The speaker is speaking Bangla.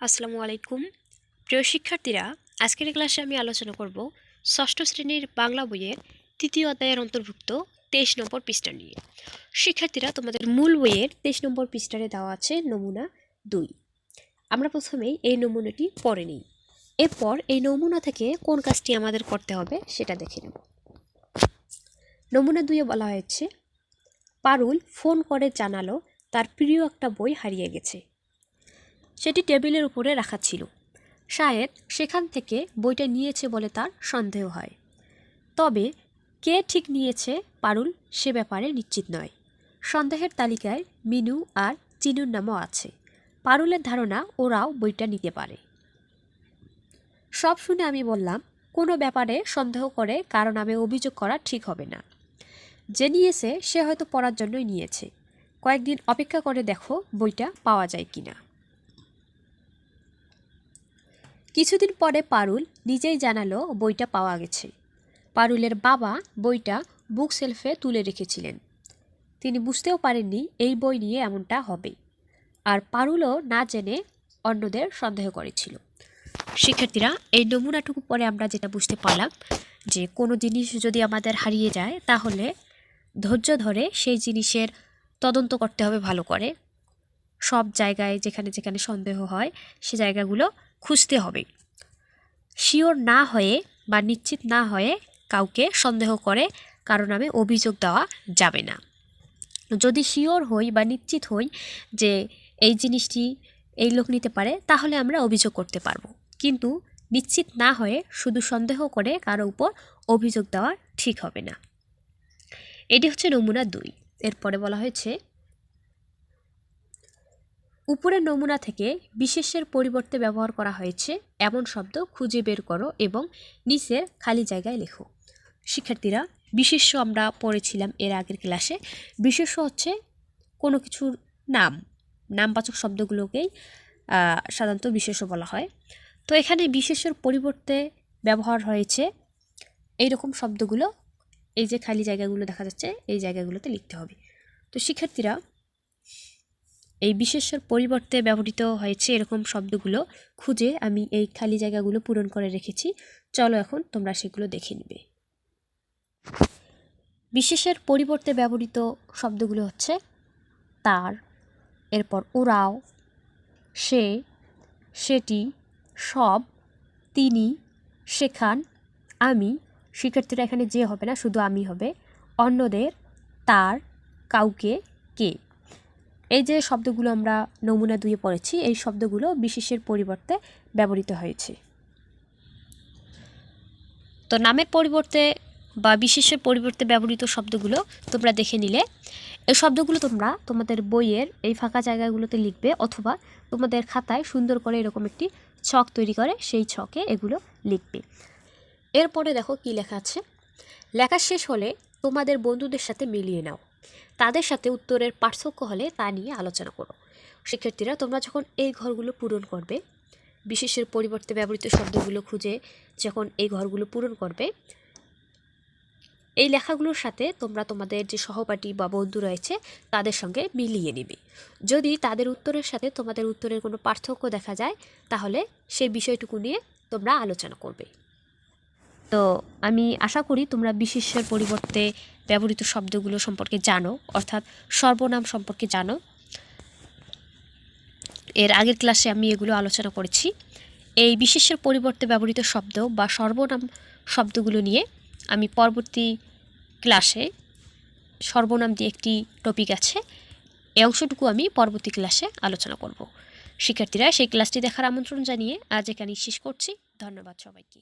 আসসালামু আলাইকুম। প্রিয় শিক্ষার্থীরা, আজকের ক্লাসে আমি আলোচনা করব ষষ্ঠ শ্রেণির বাংলা বইয়ের তৃতীয় অধ্যায়ের অন্তর্ভুক্ত তেইশ নম্বর পৃষ্ঠা নিয়ে। শিক্ষার্থীরা, তোমাদের মূল বইয়ের তেইশ নম্বর পৃষ্ঠারে দেওয়া আছে নমুনা দুই। আমরা প্রথমেই এই নমুনাটি পড়ে নিই। এরপর এই নমুনা থেকে কোন কাজটি আমাদের করতে হবে সেটা দেখে নেব। নমুনা দুইয়ে বলা হয়েছে, পারুল ফোন করে জানালো, তার প্রিয় একটা বই হারিয়ে গেছে। সেটি টেবিলের উপরে রাখা ছিল। শায়েদ সেখান থেকে বইটা নিয়েছে বলে তার সন্দেহ হয়। তবে কে ঠিক নিয়েছে পারুল সে ব্যাপারে নিশ্চিত নয়। সন্দেহের তালিকায় মিনু আর চিনুর নামও আছে। পারুলের ধারণা, ওরাও বইটা নিতে পারে। সব শুনে আমি বললাম, কোনো ব্যাপারে সন্দেহ করে কারও নামে অভিযোগ করা ঠিক হবে না। যে নিয়েছে, সে হয়তো পড়ার জন্যই নিয়েছে। কয়েকদিন অপেক্ষা করে দেখো বইটা পাওয়া যায় কিনা। কিছুদিন পরে পারুল নিজেই জানালো বইটা পাওয়া গেছে। পারুলের বাবা বইটা বুক সেলফে তুলে রেখেছিলেন। তিনি বুঝতেও পারেননি এই বই নিয়ে এমনটা হবে। আর পারুলও না জেনে অন্যদের সন্দেহ করেছিল। শিক্ষার্থীরা, এই নমুনাটুকু পরে আমরা যেটা বুঝতে পারলাম যে কোনো জিনিস যদি আমাদের হারিয়ে যায়, তাহলে ধৈর্য ধরে সেই জিনিসের তদন্ত করতে হবে ভালো করে। সব জায়গায় যেখানে যেখানে সন্দেহ হয়, সে জায়গাগুলো খুঁজতে হবে। শিওর না হয়ে বা নিশ্চিত না হয়ে কাউকে সন্দেহ করে কারও নামে অভিযোগ দেওয়া যাবে না। যদি শিওর হই বা নিশ্চিত হই যে এই জিনিসটি এই লোক নিতে পারে, তাহলে আমরা অভিযোগ করতে পারব। কিন্তু নিশ্চিত না হয়ে শুধু সন্দেহ করে কারও উপর অভিযোগ দেওয়া ঠিক হবে না। এটি হচ্ছে নমুনা দুই। এরপরে বলা হয়েছে উপরের নমুনা থেকে বিশেষের পরিবর্তে ব্যবহার করা হয়েছে। এমন শব্দ খুঁজে বের করো এবং নিচের খালি জায়গায় লেখো। শিক্ষার্থীরা, বিশেষ্য আমরা পড়েছিলাম এর আগের ক্লাসে। বিশেষ্য হচ্ছে কোনো কিছুর নাম। নামবাচক শব্দগুলোকেই সাধারণত বিশেষ্য বলা হয়। তো এখানে বিশেষ্যর পরিবর্তে ব্যবহার হয়েছে এই রকম শব্দগুলো। এই যে খালি জায়গাগুলো দেখা যাচ্ছে, এই জায়গাগুলোতে লিখতে হবে। তো শিক্ষার্থীরা এই বিশেষ্যর পরিবর্তে ব্যবহৃত হয়েছে এরকম শব্দগুলো খুঁজে আমি এই খালি জায়গাগুলো পূরণ করে রেখেছি। চলো এখন তোমরা সেগুলো দেখে নিবে। বিশেষের পরিবর্তে ব্যবহৃত শব্দগুলো হচ্ছে তার, এরপর ওরাও সে, সেটি, সব, তিনি, সেখান, আমি, শিক্ষার্থীরা এখানে যে হবে না, শুধু আমি হবে। অন্যদের, তার, কাউকে, কে। এই যে শব্দগুলো আমরা নমুনা দুয়ে পড়েছি, এই শব্দগুলো বিশেষের পরিবর্তে ব্যবহৃত হয়েছে। তো নামের পরিবর্তে বা বিশেষের পরিবর্তে ব্যবহৃত শব্দগুলো তোমরা দেখে নিলে। এই শব্দগুলো তোমরা তোমাদের বইয়ের এই ফাঁকা জায়গাগুলোতে লিখবে অথবা তোমাদের খাতায় সুন্দর করে এরকম একটি ছক তৈরি করে, সেই ছকে এগুলো লিখবে। এরপরে দেখো কি লেখা আছে। লেখা শেষ হলে তোমাদের বন্ধুদের সাথে মিলিয়ে নাও। তাদের সাথে উত্তরের পার্থক্য হলে তা নিয়ে আলোচনা করো। শিক্ষার্থীরা, তোমরা যখন এই ঘরগুলো পূরণ করবে, বিশেষের পরিবর্তে ব্যবহৃত শব্দগুলো খুঁজে যখন এই ঘরগুলো পূরণ করবে, এই লেখাগুলোর সাথে তোমরা তোমাদের যে সহপাঠী বা বন্ধু রয়েছে, তাদের সঙ্গে মিলিয়ে নেবে। যদি তাদের উত্তরের সাথে তোমাদের উত্তরের কোনো পার্থক্য দেখা যায়, তাহলে সেই বিষয়টুকু নিয়ে তোমরা আলোচনা করবে। তো আমি আশা করি তোমরা বিশেষের পরিবর্তে ব্যবহৃত শব্দগুলো সম্পর্কে জানো, অর্থাৎ সর্বনাম সম্পর্কে জানো। এর আগের ক্লাসে আমি এগুলো আলোচনা করেছি। এই বিশেষের পরিবর্তে ব্যবহৃত শব্দ বা সর্বনাম শব্দগুলো নিয়ে আমি পরবর্তী ক্লাসে সর্বনাম দিয়ে একটি টপিক আছে এই অংশটুকু আমি পরবর্তী ক্লাসে আলোচনা করব। শিক্ষার্থীরা, সেই ক্লাসটি দেখার আমন্ত্রণ জানিয়ে আজ এখানেই শেষ করছি। ধন্যবাদ সবাইকে।